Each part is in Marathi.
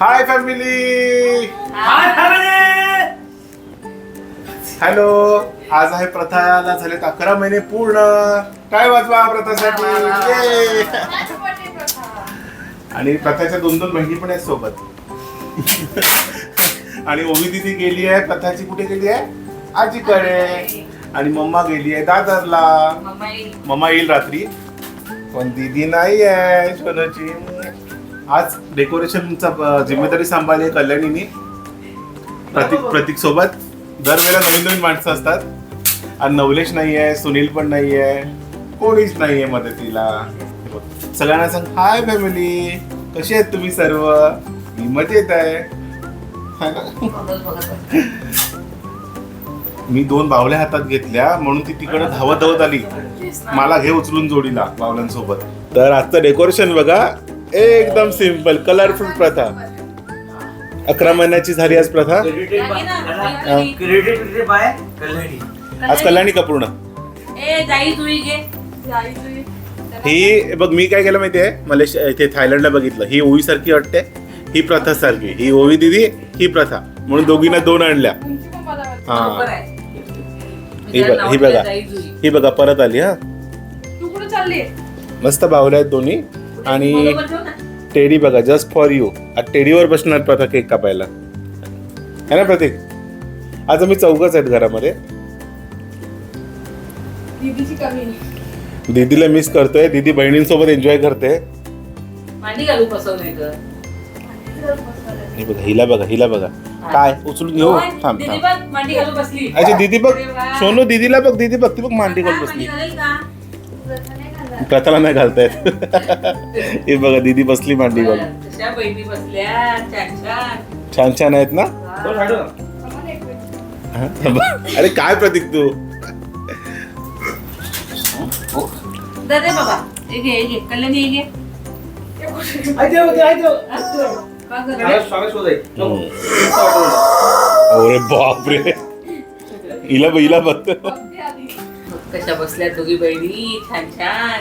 Hi family hi family hello आज आहे प्रथाला झालेत अकरा महिने पूर्ण. काय वाजवा प्रथासाठी? Yay! आणि प्रथाच्या दोन दोन बहिणी पण आहेत सोबत. आणि ओवी दिदी गेली आहे प्रथाची कुठे गेली आहे? आजीकडे. आणि मम्मा गेली आहे दादरला. मम्मा येईल रात्री. पण दीदी नाही आहे सोनूची. आज डेकोरेशनचा जिम्मेदारी सांभाळली कल्याणीने. कल्याणीनी प्रतीक प्रतीक सोबत. दरवेळेला नवीन नवीन माणसं असतात. आणि नवलेश नाही आहे सुनील पण नाही आहे कोणीच नाही आहे मदतीला. सगळ्यांना सांग हाय फॅमिली कशी आहेत तुम्ही सर्व? मी मजेत आहे. मी दोन बावल्या हातात घेतल्या म्हणून ती तिकडे धावत धावत आली. मला घे उचलून जोडीला बावल्यांसोबत. तर आजचं डेकोरेशन बघा. एकदम सिंपल कलरफुल प्रथा. अकरा महिन्याची झाली आज प्रथा. आज कल्याणी का पूर्ण? ही बघ मी काय केलं माहितीये? मला इथे थायलंडला बघितलं. ही ओवी सारखी वाटते ही प्रथा सारखी. ही ओवी दिदी ही प्रथा. म्हणून दोघींना दोन आणल्या. हा. ही बघ- ही बघा. ही बघा परत आली हा. मस्त बावल्या आहेत दोन्ही. आणि. टेडी बघा जस्ट फॉर यू आज टेडीवर बसणार प्रथा केक कापायला. है ना प्रतीक? आज आम्ही चौघच आहेत घरामध्ये. दीदीला मिस करतोय. दीदी बहिणींसोबत एन्जॉय करते. मांडी घालू फसवली तर. हे बघा हिला बघा हिला बघा. काय? उचलून घेऊ? थांब दीदी थांब बघ मांडी घालू बसली. अच्छा दीदी बघ. सोनू दीदीला बघ दीदी बघ ती बघ मांडी आता घालून बसली. मांडी घालेल का? प्रथाला नाही घालतायत. हे बघा दीदी बसली मांडी बहिणी बसल्या छान छान. छान छान आहेत ना? अरे काय प्रतीक तू? दे दे बाबा. हे घे हे घे. कल्याणी हे घे. आयते होते आयते का गं? रे? स्वागत शोधाय अरे बापरे. हिला बघ हिला बघ. बघ कशा बसल्या दोघी बहिणी? छान छान.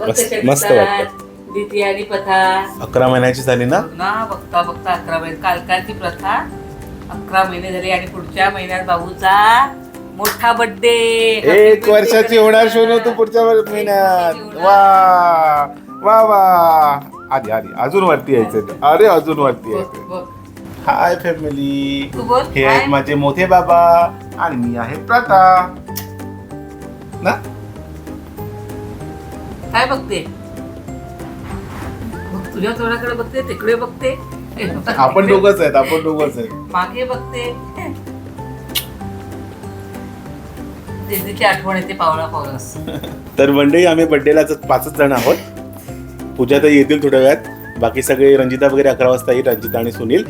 बघ मस्त- कशा मस्त दिसतात. वाटतं. दिती आणि प्रथा. अकरा महिन्याची झाली ना? ना बघता बघता अकरा महिने. काल काल ती प्रथा. अकरा महिने झाले आणि पुढच्या महिन्यात बाबूचा मोठा बर्थडे एक वर्षाची होणार शोनू तू पुढच्या वर- महिन्यात. वा वा वा. आधी आधी. अजून वरती यायचं अरे अजून वरती यायचं हाय फॅमिली तू बोल. हे? आहेत माझे मोठे बाबा आणि मी आहे प्रथा. ना? काय बघते? बघ, तुझ्या तोंडाकडे बघते तिकडे बघते. आपण दोघच आहेत आपण दोघच आहेत. मागे बघते. दिदीची आठवण येते पावला पावलास. तर मंडळी आम्ही बर्थडेला पाचच जण आहोत. पूजा तर येतील थोड्या वेळात. बाकी सगळे रंजिता वगैरे अकरा वाजता येईल रंजिता आणि सुनील.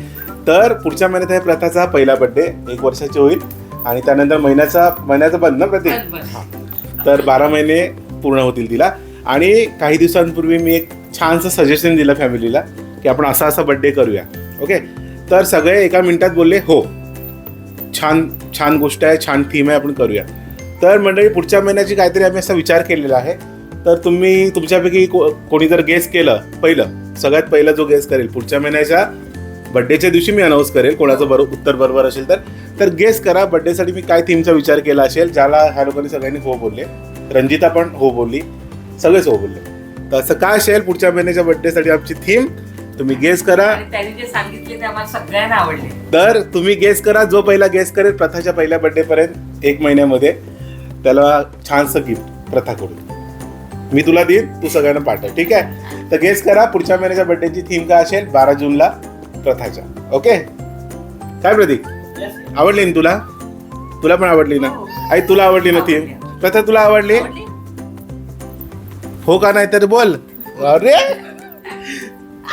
तर पुढच्या महिन्यात आहे प्रथाचा पहिला बर्थडे एक वर्षाची होईल. आणि त्यानंतर महिन्याचा महिन्याचा बंद ना प्रतीक. तर बारा महिने पूर्ण होतील तिला. आणि काही दिवसांपूर्वी मी एक छानसं सजेशन दिलं फॅमिलीला की आपण असा असा बड्डे करूया. ओके तर सगळे एका मिनिटात बोलले हो छान छान गोष्ट आहे छान थीम आहे आपण करूया. तर मंडळी पुढच्या महिन्याची काहीतरी आम्ही असा विचार केलेला आहे. तर तुम्ही तुमच्यापैकी को कोणी जर गेस केलं पहिलं सगळ्यात पहिला जो गेस करेल पुढच्या महिन्याच्या बड्डेच्या दिवशी मी अनाऊन्स करेल कोणाचं बरो उत्तर बरोबर असेल तर. तर गेस करा बड्डेसाठी मी काय थीमचा विचार केला असेल ज्याला ह्या लोकांनी सगळ्यांनी हो बोलले. रंजिता पण हो बोलली. सगळेच हो बोलले. तर असं काय असेल पुढच्या महिन्याच्या बड्डेसाठी आमची थीम तुम्ही गेस करा. त्यांनी जे सांगितले ते आम्हाला सगळ्यांना आवडले. तर तुम्ही गेस करा जो पहिला गेस करेल प्रथाच्या पहिल्या बर्थडे पर्यंत एक महिन्यामध्ये त्याला छानसं गिफ्ट प्रथाकडून मी तुला देईन तू सगळ्यांना पाठव. ठीक आहे? तर गेस करा पुढच्या महिन्याच्या बर्थडेची थीम काय असेल? बारा जूनला. प्रथाच्या. ओके काय प्रतीक? आवडली ना तुला? तुला पण आवडली ना? हो. आई तुला आवडली ना थीम प्रथा तुला आवडली? हो का नाही तर बोल. अरे!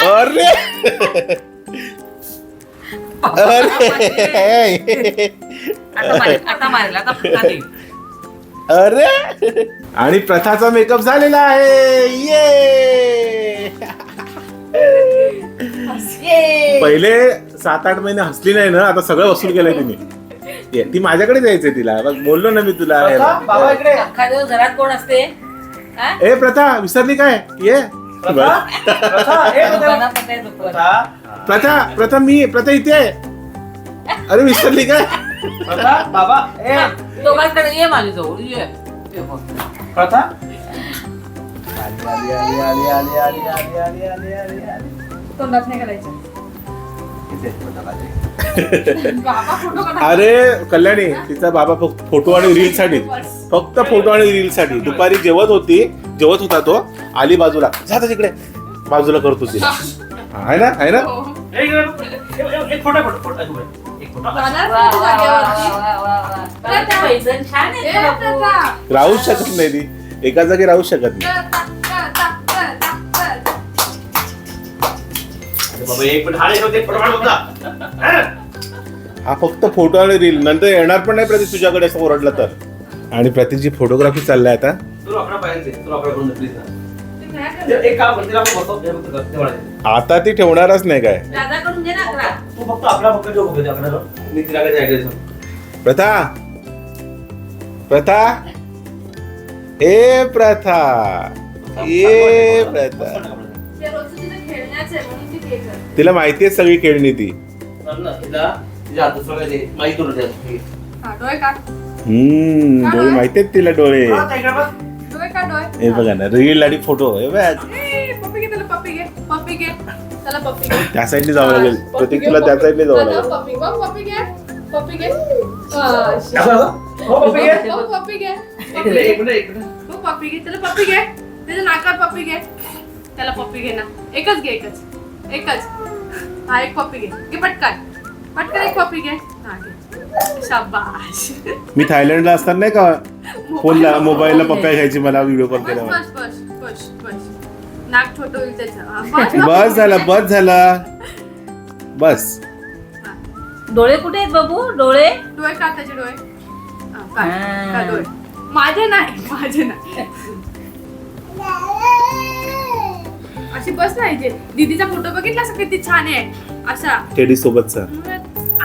अरे! अरे. अरे! आणि प्रथाचा मेकअप झालेला आहे. ये पहिले सात आठ महिने हसली नाही ना आता सगळं वसूल केलंय तिने ये, ती माझ्याकडे जायचंय तिला बघ बोललो ना मी तुला अख्खा दिवस घरात कोण असते हा? ए प्रथा विसरली काय ये प्रथा प्रथा पण नाही मी प्रथा इथे आहे अरे विसरली काय प्रथा बाबा ए दोघांकडे ये माझ्या जवळ ये ये बघ. प्रथा आली आली आली आली आली आली आली आली आली आली आली तोंडात नाही करायचं इथे प्रथा आली. बाबा फोटो काढा. अरे कल्याणी तिचा बाबा फक्त फोटो आणि रील साठी. फक्त फोटो आणि रील साठी. दुपारी जेवत होती जेवत होता तो आली बाजूला. जा तिकडे. बाजूला करतो तिला हा, आहे ना आहे ना? हो. ए, इकडे, ए, ए, एक फोटो फोटो फोटो एक एक फोटो जाणार वा, तू वा, वा, जागेवरती? वा, वा, वा. प्रथा पैजण छान आहे ए, तुला खूप. प्रथा. राहूच शकत नाही ती. एका जागी राहूच शकत नाही. प्रथा, बाबा एक मिनिट हा होते काढ बघा हा? हा फक्त फोटो आणि रील. नंतर येणार पण नाही प्रतीक तुझ्याकडे असं ओरडला तर. आणि प्रतीकची फोटोग्राफी चाललाय आता. तुला आपला पाहिजे तुला आपला करून प्लीज ना ते नाही ते करत. एक काम कर तिला आपण बसव ते फक्त कर, तेवढं आहे. आता ती ठेवणारच नाही काय. दादाकडून घे ना अकरा. तू फक्त आपला फक्त जो बघू दे आपल्याला मी तिला काय ऐकायचं प्रथा. प्रथा. ए प्रथा. ए प्रथा. तिला माहिती आहे सगळी खेळणी ती डोळे माहिती आहेत तिला डोळे हे बघा ना रील आणि फोटो हे बघ त्या साईडने जावं लागेल प्रतीक तुला त्या साईडने जावं लागेल पप्पी घे त्याला पप्पी घे त्याला पप्पी घे ना एकच घे एकच एकच. हा एक पप्पी घे. घे पटकन. पटकन एक पप्पी घे. हा घे. शाबाश मी थायलंडला असताना नाही का फोनला मोबाईलला पप्प्या घ्यायची मला व्हिडिओ कॉल बस केला बस बस बस बस. नाक छोटं होईल त्याचं. हा, बस, बस झाला बस झाला. बस. डोळे कुठे आहेत बाबू? डोळे? डोळे त्याचे डोळे? हा, काढ, हा. काढ डोळे? माझे नाही माझे नाही. अशी बस नाही जे. दीदीचा फोटो बघितला असं किती छान आहे. अशा. टेडी सोबतचा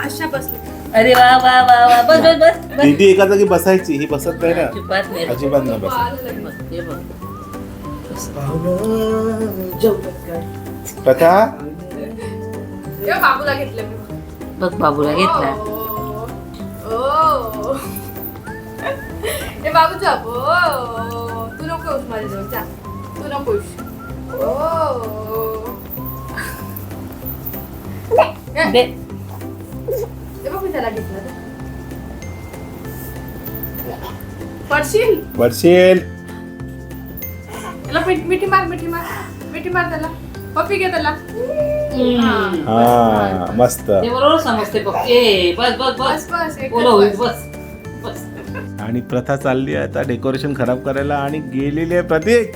अशा बसले अरे वा वा वा वा. बस बस बस. बस दीदी एका जागी बसायची. ही बसत नाही ना. अजिबात नाही. अजिबात नाही बसत. बाळ बस, हे बघ. प्रथा? तेव्हा बाबूला घेतलं मी. बघ बाबूला घेतला. ओ, ओ. ए बाबू जा ओ. तू नको येऊस माझ्याजवळ. जा. तू नको येऊस. ओ ए, दे. ते बघ मी त्याला घेतलं. ते. पडशील वर्षेल त्याला मिठी मार मिठी मार. मिठी मार त्याला. पप्पी घे त्याला. हा. मस्त. ते बरोबर समजते बघ. ए बस बस बस. बस बस. एकच बोलो होईल बस. बस. बस. आणि प्रथा चालली आहे आता. डेकोरेशन खराब करायला आणि गेलेली आहे प्रतीक.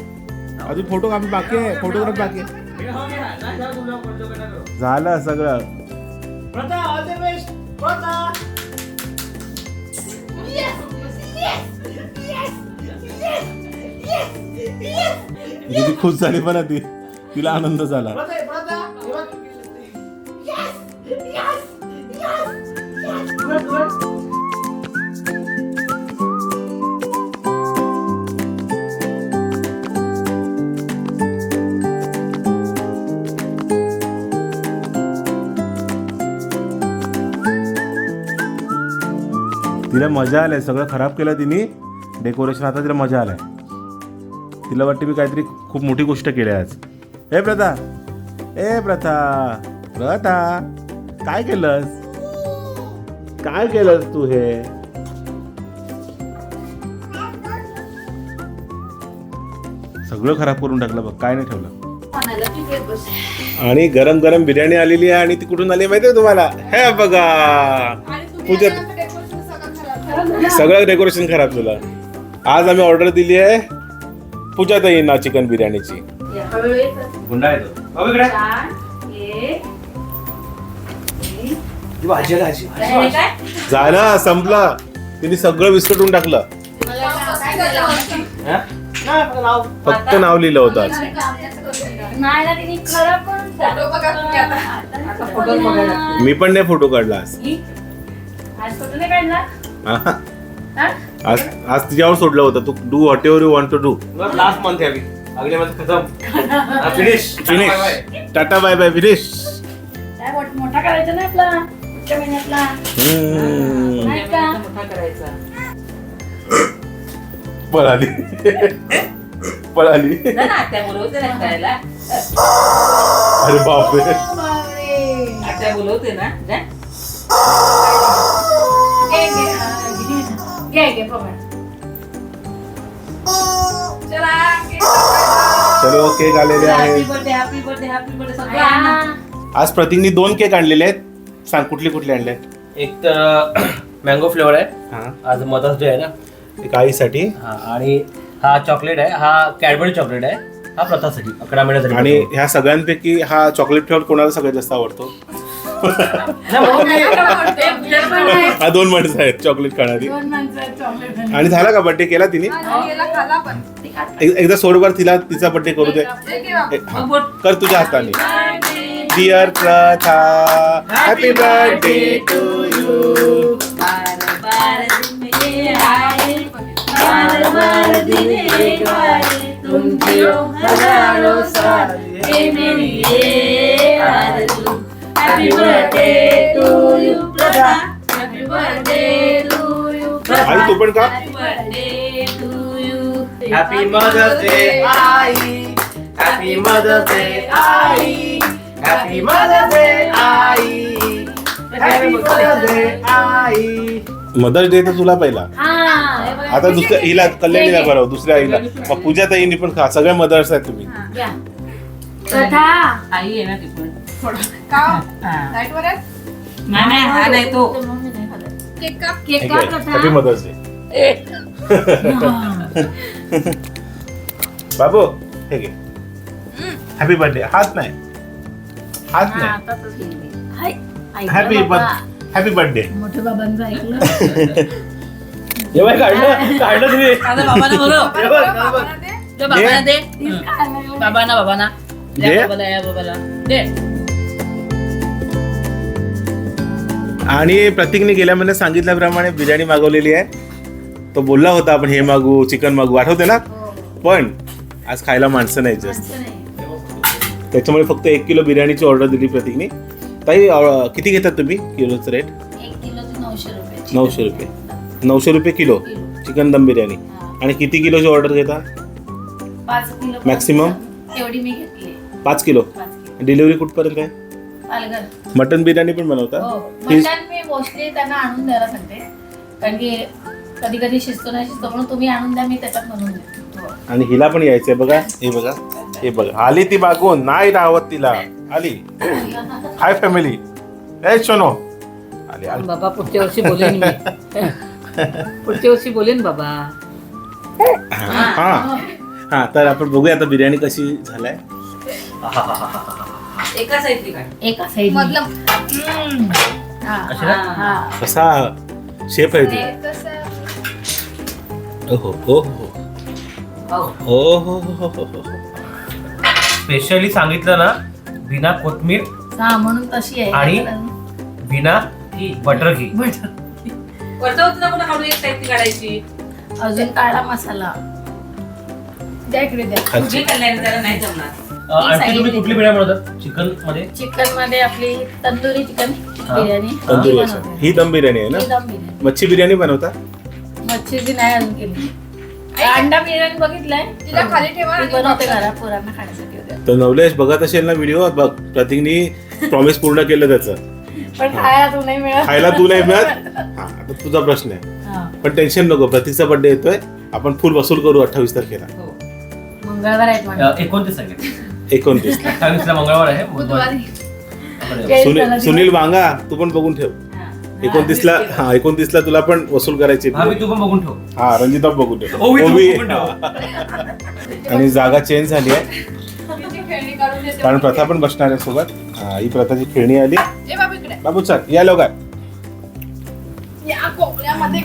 अजून फोटो आम्ही बाकी आहे. फोटोग्राफ बाकी आहे. झालं सगळं. दीदी खुश झाली पण ती. तिला आनंद झाला. तिला मजा आलाय. सगळं खराब केलं तिने. डेकोरेशन आता तिला मजा आलाय. तिला वाटते मी काहीतरी खूप मोठी गोष्ट केली आज. ए प्रथा. ए प्रथा. प्रथा काय केलंस? काय केलंस तू हे? सगळं खराब करून टाकलं बघ काय नाही ठेवलं. आणि गरम गरम बिर्याणी आलेली आहे आणि ती कुठून आली माहितीये तुम्हाला? हे बघा. पूजा- सगळं डेकोरेशन खराब झालं. आज आम्ही ऑर्डर दिली आहे पूजा ताई ना चिकन बिर्याणीची. झाला संपला. तिने सगळं विस्कटून टाकलं. फक्त नाव लिहिलं होतं आज. मी पण नाही फोटो काढला आज. आज. हा? आज आज तिच्यावर सोडलं होतं. तू do whatever you want to do last month आहे अभी अगले खतम. Finish finish tata bye bye finish काय मोठ- मोठा करायचा ना आपला? पुढच्या महिन्यातला. हम्म. नाही का? मोठा करायचा. पळाली. पळाली. जा ना त्या बोलवते ना करायला. अरे बापरे. बापरे. आत्या बोलवते ना? जा. घे, घे, पकड. चला केक चलो केक आलेले हॅपी आहेत. Birthday happy birthday happy birthday सगळं आण. ना. हा. आज प्रतीकनी दोन केक आणलेले आहेत. सांग कुठले कुठले आणले? एक तर मँगो फ्लेवर आहे. हा. आज मदर्स डे आहे ना. एक आईसाठी. हा आणि हा चॉकलेट आहे. हा कॅडबरी चॉकलेट आहे. हा प्रथासाठी अकरा महिन्यासाठी आणि ह्या सगळ्यांपैकी हा चॉकलेट फ्लेवर कोणाला सगळ्यात जास्त आवडतो? नाही, मी-. हा दोन माणसं आहेत चॉकलेट खाणारी. दोन माणसं चॉकलेट आणि आणि झाला का बर्थडे केला तिने? एक- एकदा सोडवर तिला तिचा बर्थडे करू दे. ए, हा. कर तुझ्या हाताने. Dear Pratha happy birthday to you बार बार दिन ये आए बार बार दिन एक आए तुम जियो हजारों साल ये मेरी ये आरज़ू happy birthday to you Prabha happy birthday to you आई तू पण का happy birthday to you happy mother's day I happy mother's day आई हॅपी मदर्स डे आई हॅपी मदर्स डे आई मदर्स डे तर तुला पहिला. आता दुसऱ्या हिला कल्याणीला बरोबर दुसऱ्या आईला मग पूजा ताईनी पण खा सगळ्या मदर्स आहेत तुम्ही. आई आहे ना ती पण? नाही नाही, हा नाही तो. हॅपी मदर्स डे बाबू हे घे. हॅपी बर्थडे हाच नाही. हाच हा, नाही. हॅपी बाबा. हॅपी बर्थडे मोठ्या बाबांचं ऐकलं. हे काढलं काढलं तुम्ही. आता बाबांना बोलव. हे बघ, हे बघ. बाबांना दे. दे. बाबांना दे. तीच खाल्लं. बाबांना. बाबांना दे. या बाबाला या बाबाला. दे. आणि प्रतीकने गेल्या महिन्यात सांगितल्याप्रमाणे बिर्याणी मागवलेली आहे. तो बोलला होता आपण हे मागू चिकन मागू. आठवते ना? हो. पण आज खायला माणसं नाही जास्त माणसं नाही. त्याच्यामुळे फक्त एक किलो बिर्याणीची ऑर्डर दिली प्रतीकने. ताई अं, किती घेतात तुम्ही किलोचं रेट एक किलोचे नऊशे रुपये नऊशे रुपये. नऊशे रुपये किलो किलो. चिकन दम बिर्याणी. हा. आणि किती किलोची ऑर्डर घेता? पाच किलो Maximum? एवढी मी घेतली. पाच किलो. पाच किलो. डिलिव्हरी कुठपर्यंत आहे? पालघर. मटन बिर्याणी पण बनवता? हो. Fish- मटण मी मोस्टली त्यांना आणून द्यायला सांगते. कारण की कधी कधी शिजतो नाही शिजतो म्हणून तुम्ही आणून द्या मी त्याच्यात देते. हो. आणि हिला पण यायचंय बघा. हे बघा. हे बघा. आली ती मागून. नाही राहत तिला. आली हाय फॅमिली. ए शोनो आली आली बाबा पुढच्या वर्षी बोलेन मी. पुढच्या वर्षी बोलेन बाबा. हा. हा. तर आपण बघूया आता बिर्याणी कशी झालाय. एका साईडली काय एका साईड? हा कसा शेप आहे ते? तू कसं? ओहो ओहो. हो. ओहो हो, हो, हो. स्पेशली सांगितलं ना बिना कोथमीर हा म्हणून तशी आहे. आणि? बिना बटर घी. बटर वरचा होतं पण काढून एक काढायची. अजून काळा मसाला. द्या इकडे द्या. खालची तुझी कल्याण त्याला नाही जमणार. अ, आणखी तुम्ही कुठली बिर्याणी बनवतात चिकनमध्ये? चिकनमध्ये आपली तंदुरी चिकन बिर्याणी. ती तंदुरी अच्छा बनवते. ही दम बिर्याणी आहे ना? ही दम बिर्याणी. मच्छी बिर्याणी बनवता? मच्छीची नाही अजून केली. अंडा बिर्याणी बघितलंय. तिला खाली ठेवा आणि बनवते पोरांना खाण्यासाठी वगैरे. तर नवलेश बघत असेल ना व्हिडिओ बघ. प्रतीकनी प्रॉमिस पूर्ण केलं त्याचं. पण खायला तू नाही मिळत. खायला तू नाही मिळत? हा आता तुझा प्रश्न आहे. पण टेन्शन नको प्रतीकचा बर्थडे येतोय. आपण फुल वसूल करू अठ्ठावीस तारखेला. हो. मंगळवार आहेत अ, म्हणजे एकोणतीस एकोणतीस. अठ्ठावीसला मंगळवार आहे बुधवारी. बुधवारी. ते- सुनील सुनील वांगा तू पण बघून ठेव. एकोणतीसला हा एकोणतीसला तुला पण वसूल करायची भाभी तू पण बघून ठेव. हा रंजिता बघून ठेव. ओवी, तू ओवी. बघून ठेव. आणि जागा चेंज झाली आहे. कारण प्रथा पण बसणार आहे सोबत. हा, ही प्रथाची खेळणी आली. बाबा चल या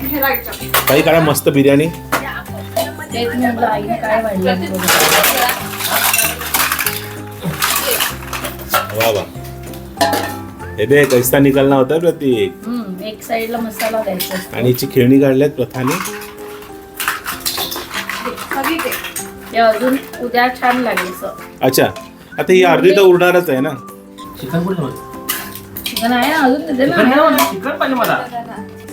खेळायचं. काही काढा मस्त बिर्याणी. या कोपऱ्यामध्ये तेच म्हटलं आईने काय वाढलं वा वा. हे दे कैसा निकालना होता प्रतीक हम्म एक साईडला मसाला द्यायचा असतो. आणि हिची खेळणी काढल्यात प्रथाने. सगळी ते. हे अजून उद्या छान लागेल अच्छा आता ही अर्धी तर उरणारच आहे ना. चिकन कुठे चिकन आहे ना अजून देते ना. चिकन आहे ना. चिकन पाहिजे मला.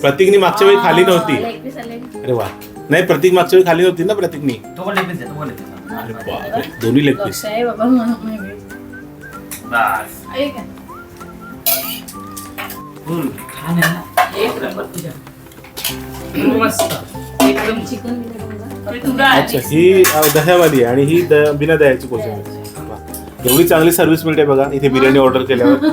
प्रतीकनी मागच्या वेळी खाली नव्हती. आले. अरे वा. नाही प्रतीक मागच्या वेळी खाली नव्हती ना प्रतीकनी? तो पण लेग तो पण लेग अरे बापरे दोन्ही लेग पीस लक्ष आहे बाबा म्हणून बस. आहे का? फुल छान आहे ना एक नंबर तुझ्या मस्त एकदम चिकन दिलं का मला? तुला अच्छा ही दह्यावाली आहे आणि ही द- बिना दह्याची कोशिंबीर वा. एवढी चांगली सर्व्हिस मिळते बघा इथे बिर्याणी ऑर्डर केल्यावर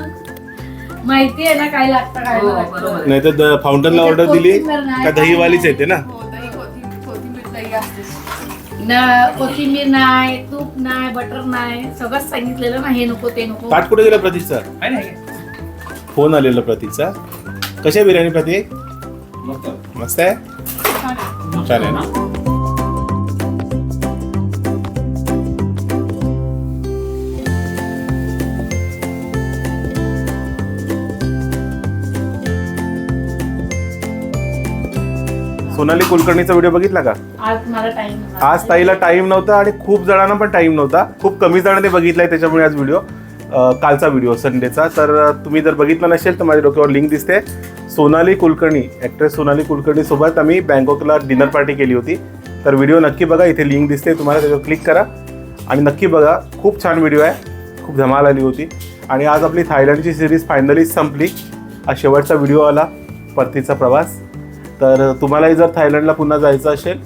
माहिती आहे ना काय लागतं काय हो, लागतं. बरोबर. नाही तर फाउंटनला ऑर्डर दिली का दहीवालीच येते ना? हो दही कोथिंबीर कोथिंबीर दही असते. ना कोथिंबीर नाही तूप नाही बटर नाही सगळंच सांगितलेलं ना हे नको ते नको. ताट कुठे गेला प्रतीकचा हे? फोन आलेला प्रतीकचा कशी आहे बिर्याणी प्रतीक मस्त. मस्त आहे? छान आहे ना? सोनाली कुलकर्णीचा व्हिडिओ बघितला का? आज मला टाइम आज ताईला टाइम नव्हता आणि खूप जणांना पण टाइम नव्हता. खूप कमी जणांनी बघितलाय त्याच्यामुळे आज व्हिडिओ कालचा व्हिडिओ संडेचा तर तुम्ही जर बघितला नसेल तर माझ्या डोक्यावर लिंक दिसते. सोनाली कुलकर्णी ॲक्ट्रेस सोनाली कुलकर्णीसोबत आम्ही बँकॉकला डिनर पार्टी केली होती. तर व्हिडिओ नक्की बघा इथे लिंक दिसते. तुम्हाला त्याच्यावर क्लिक करा. आणि नक्की बघा खूप छान व्हिडिओ आहे. खूप धमाल आली होती. आणि आज आपली थायलंडची सिरीज फायनली संपली. हा शेवटचा व्हिडिओ आला परतीचा प्रवास. तर तुम्हालाही जर थायलंडला पुन्हा जायचं असेल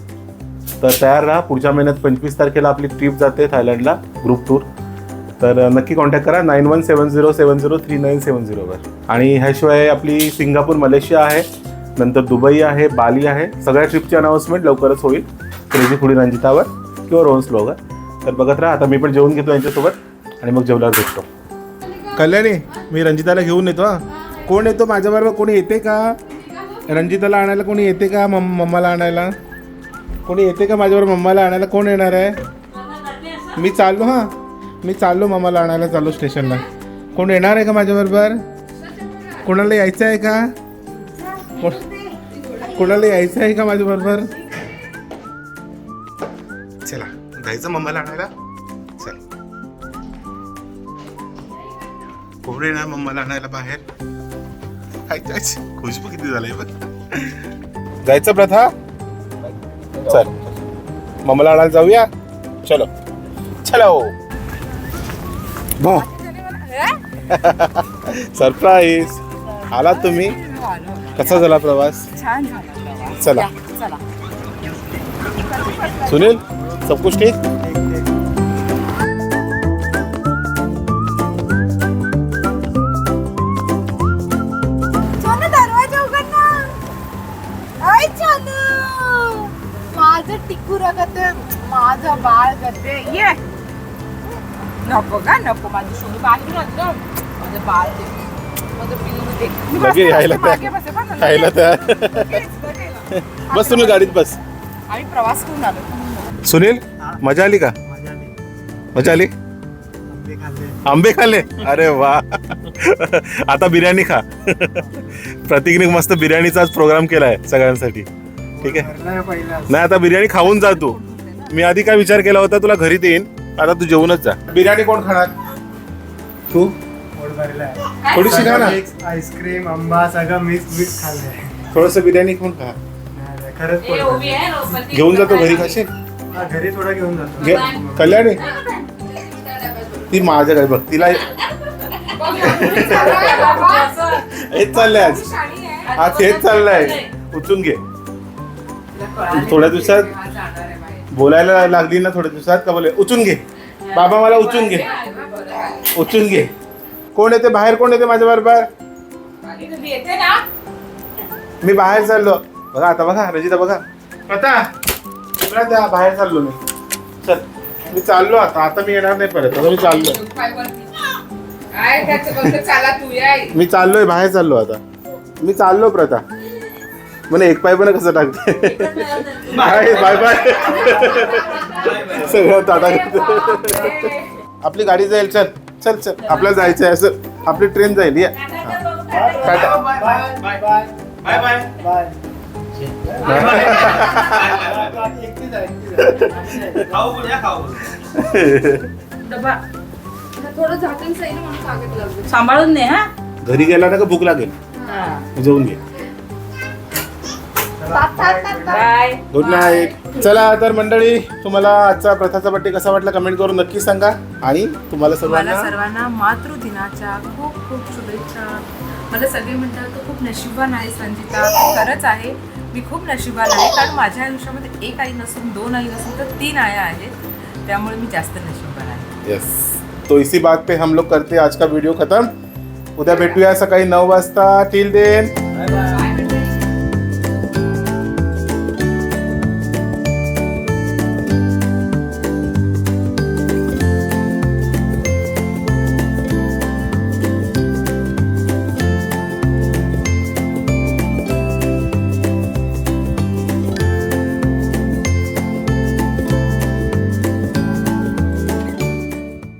तर तयार राहा. पुढच्या महिन्यात पंचवीस तारखेला आपली ट्रिप जाते थायलंडला ग्रुप टूर तर नक्की कॉन्टॅक्ट करा. Nine one seven zero seven zero three nine seven झिरोवर आणि ह्याशिवाय आपली सिंगापूर मलेशिया आहे नंतर दुबई आहे बाली आहे. सगळ्या ट्रिपची अनाऊन्समेंट लवकरच होईल. क्रेझी फुडी रंजितावर किंवा रोहन स्लोवर तर बघत राहा. आता मी पण जेवून घेतो यांच्यासोबत. आणि मग जेवल्यावर भेटतो. कल्याणी मी रंजिताला घेऊन येतो हा. कोण येतो माझ्याबरोबर? कोणी येते का? रंजिताला आणायला कोणी येते का मम मम्माला आणायला? कोणी येते का माझ्याबरोबर? मम्माला आणायला कोण येणार आहे? मी चाललो हां. मी चाललो मम्माला आणायला चाललो स्टेशनला. कोण येणार आहे का माझ्याबरोबर? कोणाला यायचं आहे का? कोण- कोणाला यायचं आहे का माझ्याबरोबर? चला जायचं मम्माला आणायला चल. कोण येणार मम्माला आणायला बाहेर? खुशबू किती झालंय बघ. जायचं प्रथा? चल. मम्माला आणायला जाऊया? चलो. चलो. बो. सरप्राईज आलात तुम्ही? कसा झाला प्रवास? छान झालं चला. चला. सुनील सब कुछ ठीक माझं टिकूर गते माझं बाळ गते ये. नको का? नको माझं सोनू बाकी नव्हतं माझं बाळ दे माझं पिल्लू दे मी लगे बसते, यायला बसते, मागे त्या- बसते, बस. ना, खायला लगेच, त्या लगेच, लगेच. बस तुम्ही गाडीत बस. आम्ही प्रवास करून आलो. सुनील मजा आली का? मजा आली. आंबे खाल्ले. अरे वा. आता बिर्याणी खा. प्रतीकने मस्त बिर्याणीचाच प्रोग्राम केलाय सगळ्यांसाठी. ठीक आहे? नाही आता बिर्याणी खाऊन जा तू. मी आधी काय विचार केला होता तुला घरी देईन आता तू जेवूनच जा. बिर्याणी कोण खाणार? तू? थोडीशी खा ना. आईस्क्रीम आंबा सगळं मिक्स मिक्स खाल्लंय. थोडस बिर्याणी कोण खा? खरंच पोट. घेऊन जातो घरी खाशील? हा, घरी थोडा घेऊन जातो. घे. कल्याणी? ती माझ्याकडे बघ तिला हेच चाललंय आज. आज हेच चाललंय. उचून घे. थोड्या दिवसात बोलायला लागली ना थोड्या दिवसात का बोले उचून घे. बाबा मला उचून घे. उचून घे. कोण येते? बाहेर कोण येते माझ्या बरोबर? मी बाहेर चाललो. बघा आता बघा रजिता बघा. आता तुला द्या बाहेर चाललो मी. चल मी चाललो आता आता मी येणार नाही परत आता मी चाललो मी चाललोय बाहेर चाललो आता. मी चाललो प्रथा. म्हणे एक पाय पण कसं टाकते? Bye bye bye. सगळं टाटा आपली गाडी जाईल चल चल चल. आपल्याला जायचं आहे असं. आपली ट्रेन जाईल या. टाटा सांभाळून ने हा? घरी गेला ना का भूक लागेल? जेवून घे. बाय गुड नाईट चला तर मंडळी तुम्हाला आजचा प्रथाचा बड्डे कसा वाटला कमेंट करून नक्की सांगा. आणि तुम्हाला सर्वांना सर्वांना मातृदिनाच्या खूप खूप शुभेच्छा. मला सगळे म्हणतात तू खूप नशिबान आहे संजिता खरंच आहे. मी खूप नशिबान आहे. कारण माझ्या आयुष्यामध्ये एक आई नसून दोन आई नसून तर तीन आया आहेत. त्यामुळे मी जास्त नशिबान आहे. यस तो इसी बात पे हम लोग करते आज का वीडियो खत्म. उद्या भेटूया सकाळी नऊ वाजता. Till then